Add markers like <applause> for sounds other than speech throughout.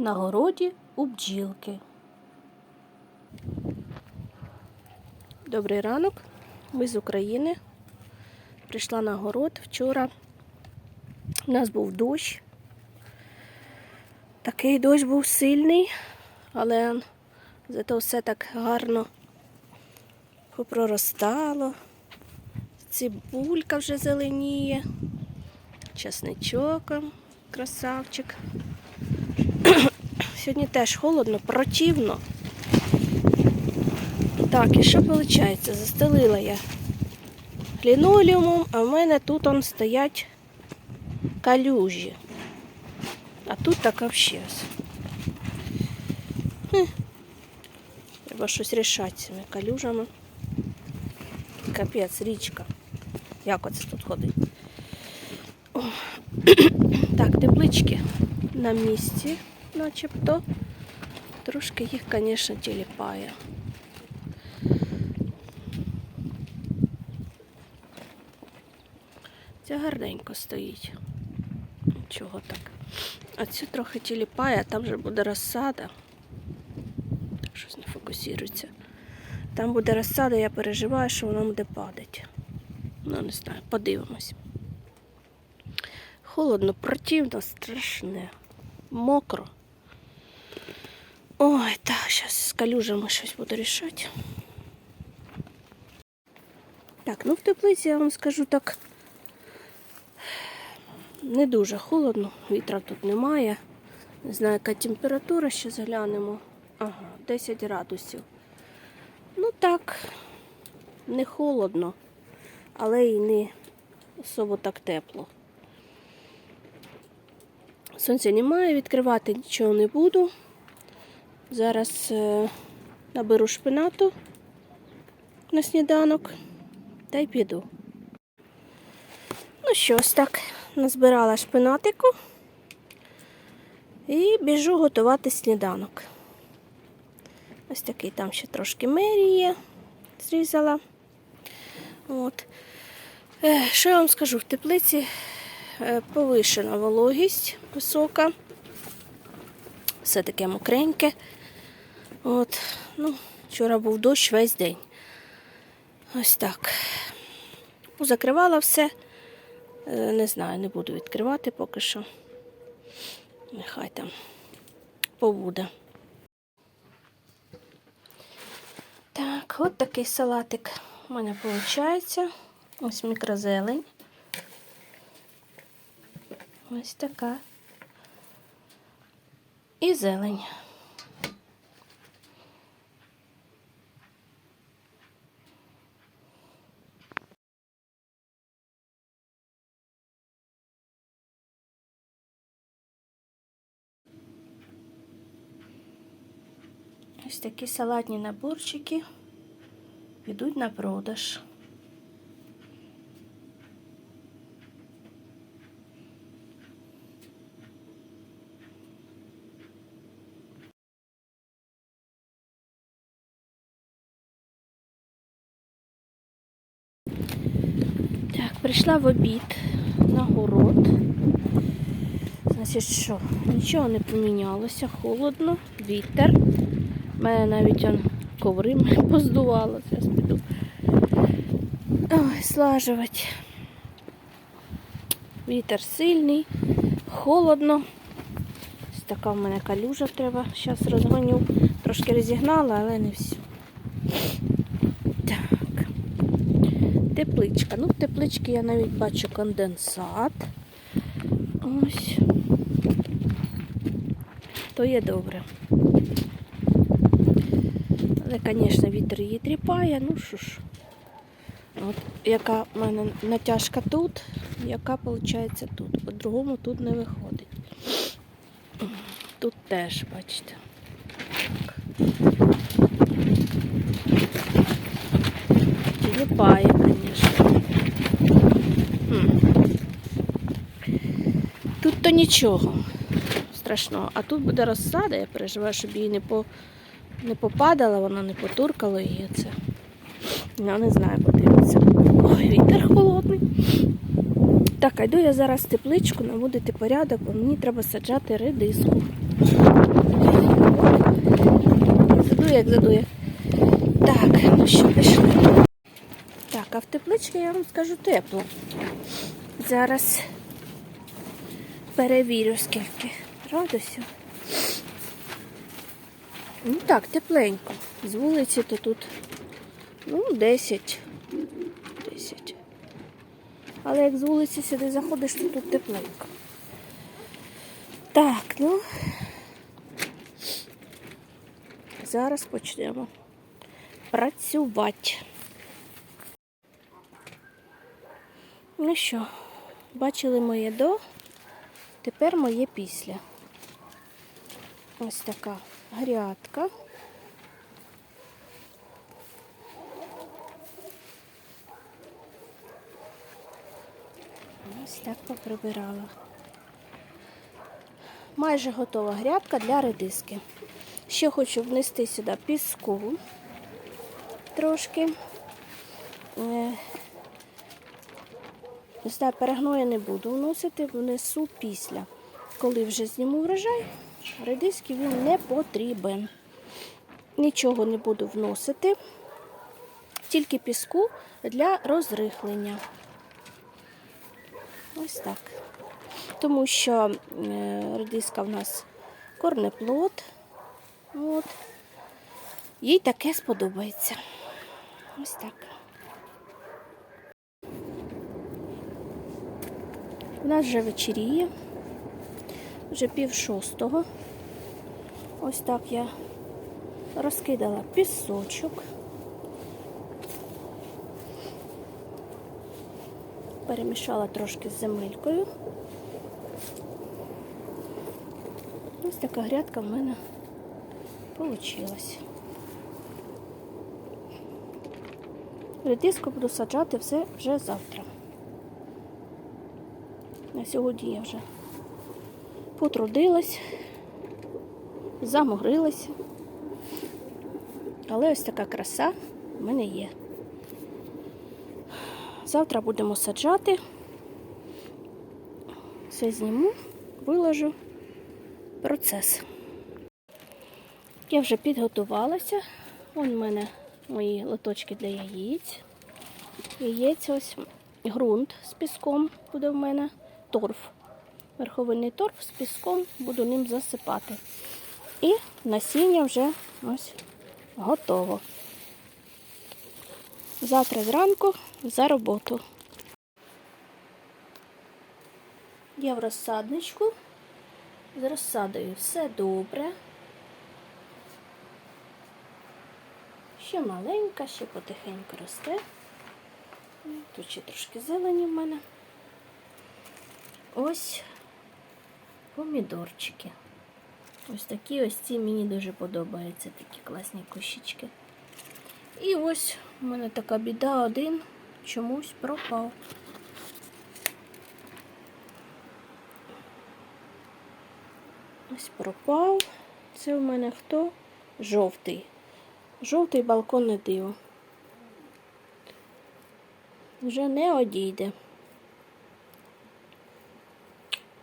На городі у бджілки. Добрий ранок. Ми з України. Прийшла на город вчора. У нас був дощ. Такий дощ був сильний, але зато все так гарно попроростало. Цибулька вже зеленіє, часничок, красавчик. Сьогодні теж холодно, противно. Так, і що виходить? Застелила я лінолеумом, а в мене тут он стоять калюжі. А тут так взагалі. Треба щось рішати з цими калюжами. Капець, річка. Як оце тут ходить? О. <coughs> Так, теплички на місці, начебто. Трошки їх, звісно, тіліпає. Ця гарненько стоїть. Нічого так. А цю трохи тіліпає, а там вже буде розсада. Так щось не фокусується. Там буде розсада, я переживаю, що вона буде падати. Ну, не знаю, подивимось. Холодно, противно, страшне, мокро. Ой, так, зараз з калюжами щось буду рішати. Так, ну в теплиці я вам скажу так. Не дуже холодно, вітра тут немає. Не знаю, яка температура, ще заглянемо. Ага, 10 градусів. Ну так, не холодно, але і не особо так тепло. Сонця немає, відкривати нічого не буду. Зараз е, наберу шпинату на сніданок та й піду. Ну що ось так, назбирала шпинатику і біжу готувати сніданок. Ось такий там ще трошки мерії зрізала. От. Е, Що я вам скажу? В теплиці е, повишена вологість висока. Все таке мокреньке. От. Ну, вчора був дощ весь день. Ось так. Закривала все. Е, Не знаю, не буду відкривати поки що. Нехай там побуде. Так, от такий салатик у мене виходить. Ось мікрозелень. Ось така. І зелень. Ось такі салатні наборчики підуть на продаж. Так, прийшла в обід на город. Значить, що? Нічого не помінялося, холодно, вітер. У мене навіть он коври <laughs> поздувало. Зараз піду. Ой, слажувати. Вітер сильний, холодно. Ось така в мене калюжа треба. Зараз розгоню. Трошки розігнала, але не всю. Так. Тепличка. Ну, в тепличці я навіть бачу конденсат. Ось. То є добре. Але, звісно, вітер її тріпає, ну що ж. От, яка в мене натяжка тут, яка виходить тут. По-другому тут не виходить. Тут теж, бачите. Так. Тіліпає, звісно. Тут то нічого страшного. А тут буде розсада, я переживаю, щоб її не по не попадала, вона не потуркала її це. Я не знаю, подивиться. Ой, вітер холодний. Так, а йду я зараз тепличку наводити порядок, бо мені треба саджати редиску. Задує, як задує. Так, ну що, пішли. Так, а в тепличці я вам скажу тепло. Зараз перевірю скільки градусів. Ну так, тепленько. З вулиці то тут ну, 10. 10. Але як з вулиці сюди заходиш, то тут тепленько. Так, ну зараз почнемо працювати. Ну що, бачили моє до, тепер моє після. Ось така грядка. Ось так поприбирала. Майже готова грядка для редиски. Ще хочу внести сюди піску трошки. Не знаю, перегною не буду вносити, внесу після. Коли вже зніму врожай, редиски він не потрібен. Нічого не буду вносити, тільки піску для розрихлення. Ось так. Тому що е, редиска в нас корнеплод. От. Їй таке сподобається. Ось так. У нас вже вечеріє, вже пів шостого. Ось так я розкидала пісочок. Перемішала трошки з земелькою. Ось така грядка в мене вийшла. Редиску буду саджати все вже завтра. На сьогодні я вже потрудилась, заморилася. Але ось така краса в мене є. Завтра будемо саджати. Все зніму, виложу процес. Я вже підготувалася. Вон в мене мої лоточки для яєць. Яєць ось ґрунт з піском буде в мене торф. Верховинний торф з піском буду ним засипати. І насіння вже ось готово. Завтра зранку за роботу. Я в розсадничку. З розсадою все добре. Ще маленька, ще потихеньку росте. Тут ще трошки зелені в мене. Ось помідорчики. Ось такі ось ці мені дуже подобаються, такі класні кущички. І ось у мене така біда один чомусь пропав. Ось пропав. Це у мене хто? Жовтий. Жовтий балконне диво. Вже не одійде.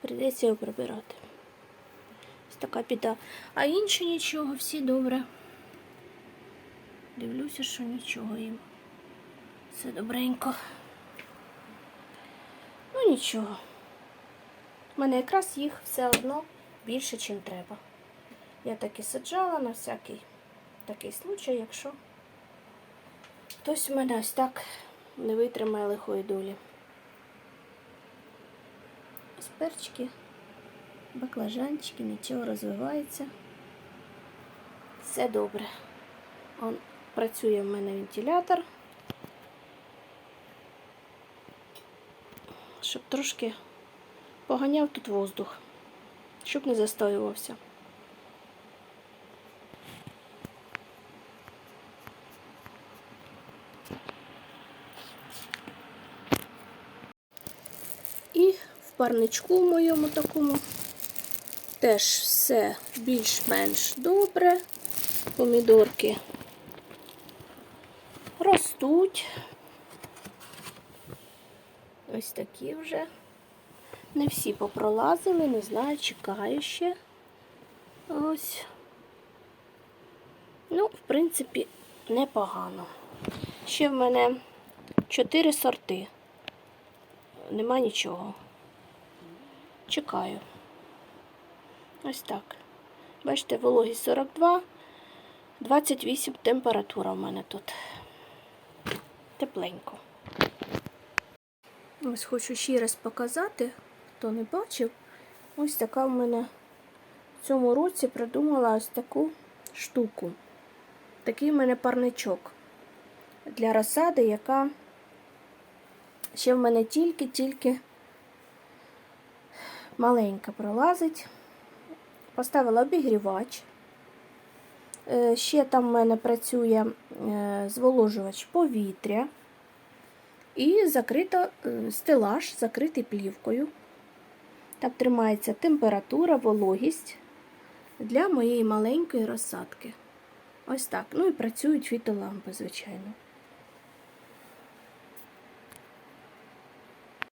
Прийдеться його прибирати. Ось така біда. А інші нічого, всі добре. Дивлюся, що нічого їм. Все добренько. Ну нічого. У мене якраз їх все одно більше, ніж треба. Я так і саджала на всякий такий случай, якщо хтось у мене ось так не витримає лихої долі. Ось баклажанчики, нічого розвивається. Все добре. Он працює в мене вентилятор, щоб трошки поганяв тут воздух, щоб не застоювався. І в парничку моєму такому теж все більш-менш добре. Помідорки ростуть. Ось такі вже. Не всі попролазили, не знаю, чекаю ще. ось. Ну, в принципі, непогано. Ще в мене чотири сорти. Нема нічого. Чекаю. Ось так. Бачите, вологість 42, 28 температура в мене тут. Тепленько. Ось хочу ще раз показати, хто не бачив. Ось така в мене в цьому році придумала ось таку штуку. Такий в мене парничок для розсади, яка ще в мене тільки-тільки маленька пролазить. Поставила обігрівач. Е, Ще там в мене працює е, зволожувач повітря. І закрита е, стелаж, закритий плівкою. Там тримається температура, вологість для моєї маленької розсадки. Ось так. Ну і працюють фітолампи, звичайно.